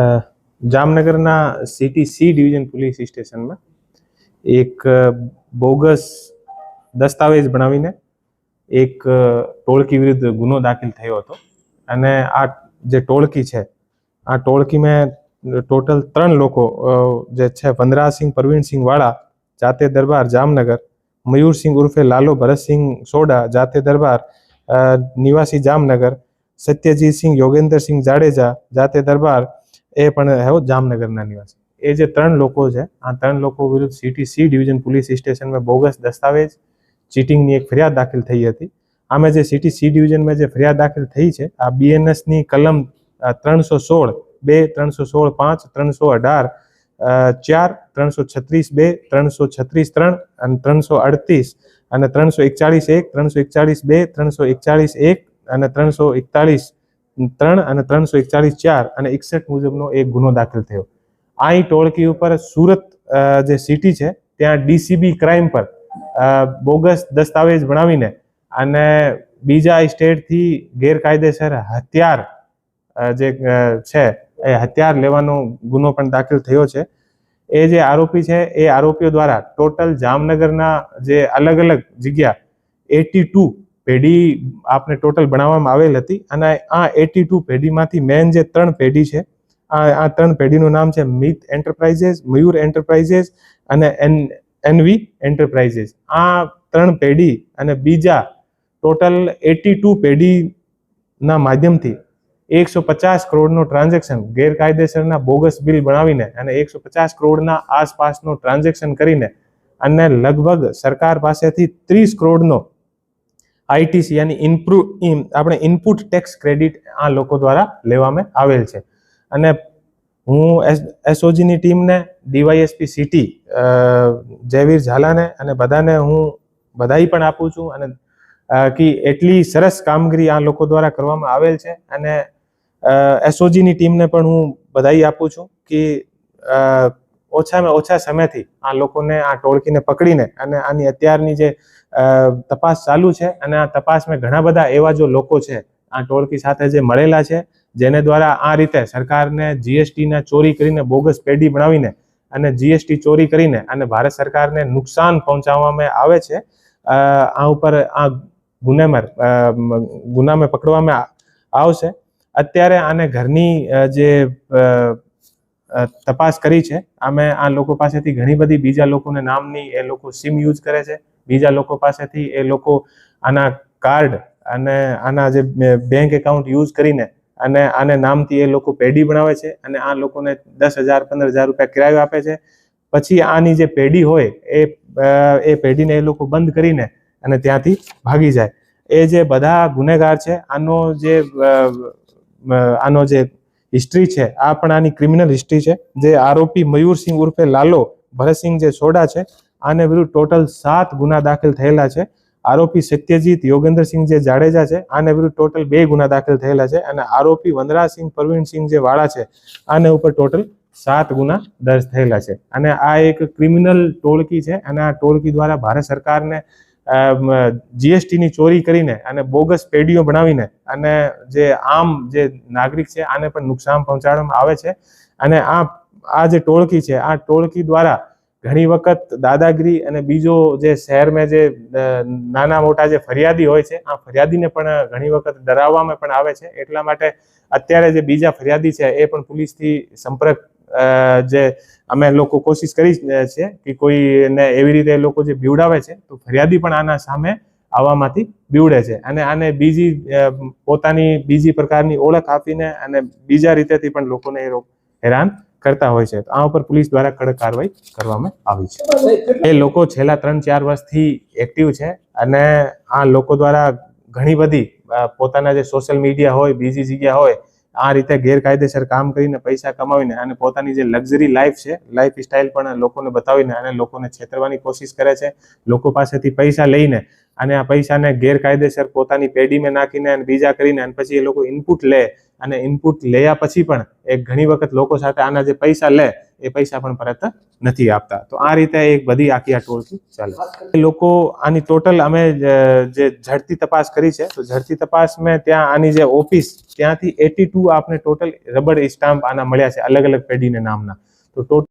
અ, જામનગરના city C division police સ્ટેશનમાં એક અ, બોગસ દસ્તાવેજ બનાવીને એક અ, ટોળકી વિરુદ્ધ ગુનો દાખલ થયો હતો. અને આ જે ટોળકી છે આ ટોળકીમાં ટોટલ ત્રણ લોકો અ, જે છે વનરાજસિંહ પ્રવીણસિંહ વાળા જાતે દરબાર જામનગર મયુરસિંહ ઉર્ફે લાલો ભરતસિંહ સોડા જાતે દરબાર અ, નિવાસી જામનગર સત્યજીતસિંહ યોગેન્દ્રસિંહ જાડેજા જાતે દરબાર એ પણ હે જામનગરના નિવાસી. એ જે ત્રણ લોકો છે, આ ત્રણ લોકો વિરુદ્ધ સિટી સી ડિવિઝન પોલીસ સ્ટેશનમાં બોગસ દસ્તાવેજ ચીટિંગની એક ફરિયાદ દાખલ થઈ હતી. આમાં જે સિટી સી ડિવિઝનમાં જે ફરિયાદ દાખલ થઈ છે, આ બીએનએસની કલમ ત્રણસો સોળ, બે ત્રણસો સોળ પાંચ, ત્રણસો અઢાર ચાર, ત્રણસો છત્રીસ બે, ત્રણસો છત્રીસ ત્રણ અને ત્રણસો અડતીસ અને ત્રણસો એકચાળીસ એક, ત્રણસો એકચાળીસ બે, ત્રણસો એકચાળીસ એક અને ત્રણસો એકતાળીસ ત્રણ અને ત્રણસો એકચાળીસ ચાર અને એકસઠ મુજબનો એક ગુનો દાખલ થયો. અહીં ટોળકી ઉપર સુરત જે સિટી છે, ત્યાં ડીસીબી ક્રાઇમ પર બોગસ દસ્તાવેજ બનાવીને અને બીજા સ્ટેટથી ગેરકાયદેસર હથિયાર જે છે, એ હથિયાર લેવાનો ગુનો પણ દાખલ થયો છે. એ જે આરોપી છે, એ આરોપીઓ દ્વારા ટોટલ જામનગરના જે અલગ અલગ જગ્યા એટી ટુ પેઢી આપને ટોટલ બનાવવામાં આવેલ હતી અને આ એટી ટુ પેઢીમાંથી મેન જે ત્રણ પેઢી છે, આ આ ત્રણ પેઢીનું નામ છે મિત એન્ટરપ્રાઇઝેસ, મયુર એન્ટરપ્રાઇઝેસ અને એન, એનવી એન્ટરપ્રાઇઝેસ. આ ત્રણ પેઢી અને બીજા ટોટલ એટી ટુ પેઢીના માધ્યમથી એકસો પચાસ કરોડનું ટ્રાન્ઝેક્શન ગેરકાયદેસરના બોગસ બિલ બનાવીને અને એકસો પચાસ કરોડના આસપાસનું ટ્રાન્ઝેક્શન કરીને અને લગભગ સરકાર પાસેથી ત્રીસ કરોડનો આઈટીસી યાની ઇનપ્રુ ઇન- આપણે ઇનપુટ ટેક્સ ક્રેડિટ આ લોકો દ્વારા લેવામાં આવેલ છે. અને હું એસઓજીની ટીમને ડીવાયએસપી સિટી જયવીર ઝાલાને અને બધાને હું બધાઈ પણ આપું છું અને કે એટલી સરસ કામગીરી આ લોકો દ્વારા કરવામાં આવેલ છે અને એસઓજીની ટીમને પણ હું બધાઈ આપું છું કે ઓછામાં ઓછા સમયથી આ લોકોને આ ટોળકીને પકડીને અને આની અત્યારની જે તપાસ ચાલુ છે અને આ તપાસમાં ઘણા બધા એવા જો લોકો છે, આ ટોળકી સાથે જે મળેલા છે, જેને દ્વારા આ રીતે સરકારને જીએસટીના ચોરી કરીને બોગસ પેઢી બનાવીને અને જીએસટી ચોરી કરીને અને ભારત સરકારને નુકસાન પહોંચાડવામાં આવે છે આ ઉપર આ ગુનેમાર ગુનામાં પકડવામાં આવશે. અત્યારે આને ઘરની જે તપાસ કરી છે. અમે આ લોકો પાસેથી ઘણી બધી બીજા લોકોને નામની એ લોકો સિમ યુઝ કરે છે. બીજા લોકો પાસેથી એ લોકો આના કાર્ડ અને આના જે બેંક એકાઉન્ટ યુઝ કરીને અને આને નામથી એ લોકો પેઢી બનાવે છે અને આ લોકોને દસ હજાર, પંદર હજાર રૂપિયા કિરાયો આપે છે. પછી આની જે પેઢી હોય એ એ પેઢીને એ લોકો બંધ કરીને અને ત્યાંથી ભાગી જાય. એ જે બધા ગુનેગાર છે, આનો જે આનો જે હિસ્ટ્રી છે. આ પણ આની ક્રિમિનલ હિસ્ટ્રી છે. જે આરોપી મયુરસિંહ ઉર્ફે લાલો ભરતસિંહ જે સોડા છે, આને વિરુદ્ધ ટોટલ સાત ગુના દાખલ થયેલા છે. આરોપી સત્યજીત યોગેન્દ્રસિંહ જે જાડેજા છે, આને વિરુદ્ધ ટોટલ બે ગુના દાખલ થયેલા છે. અને આરોપી વનરાજસિંહ પ્રવીણસિંહ જે વાળા છે, આને ઉપર ટોટલ સાત ગુના દર્જ થયેલા છે. અને આ એક ક્રિમિનલ ટોળકી છે અને આ ટોળકી દ્વારા ભારત સરકારને જીએસટીની ચોરી કરીને અને બોગસ પેઢીઓ બનાવીને અને જે આમ જે નાગરિક છે, આને પણ નુકસાન પહોંચાડવામાં આવે છે. અને આ આ જે ટોળકી છે, આ ટોળકી દ્વારા ઘણી વખત દાદાગીરી અને બીજો જે શહેરમાં જે નાના મોટા જે ફરિયાદી હોય છે, આ ફરિયાદીને પણ ઘણી વખત ડરાવવામાં પણ આવે છે. એટલા માટે અત્યારે જે બીજા ફરિયાદી છે, એ પણ પોલીસથી સંપર્ક જે અમે લોકો કોશિશ કરી છે કે કોઈને એવી રીતે લોકો જે બીવડાવે છે, તો ફરિયાદી પણ આના સામે આવવામાંથી બીવડે છે. અને આને બીજી પોતાની બીજી પ્રકારની ઓળખ આપીને અને બીજા રીતેથી પણ લોકોને એ હેરાન કરતા હોય છે. આ ઉપર પોલીસ દ્વારા કડક કાર્યવાહી કરવામાં આવી છે. એ લોકો છેલ્લા ત્રણ, ચાર વર્ષથી એક્ટિવ છે અને આ લોકો દ્વારા ઘણી બધી પોતાના જે સોશિયલ મીડિયા હોય, બીજી જગ્યા હોય આ રીતે ગેરકાયદેસર કામ કરીને પૈસા કમાવીને અને પોતાની જે લક્ઝરી લાઈફ છે લાઈફ સ્ટાઇલ પણ લોકોને બતાવીને અને લોકોને છેતરવાની કોશિશ કરે છે, લોકો પાસેથી પૈસા લઈને અને આ પૈસાને ગેરકાયદેસર પોતાની પેઢીમાં નાખીને અને બીજા કરીને અને પછી એ લોકો ઇનપુટ લે અને ઇનપુટ લેયા પછી પણ એ ઘણી વખત લોકો સાથે આના જે પૈસા લે એ પૈસા પણ પરત નથી આપતા. તો આ રીતે એક બધી આખી આ ટોળકી ચાલે લોકો આની ટોટલ અમે જે ઝડપી તપાસ કરી છે, તો ઝડપી તપાસ મેં ત્યાં આની જે ઓફિસ, ત્યાંથી એટી ટુ આપને ટોટલ રબર સ્ટામ્પ આના મળ્યા છે અલગ અલગ પેઢીના નામના. તો ટોટલ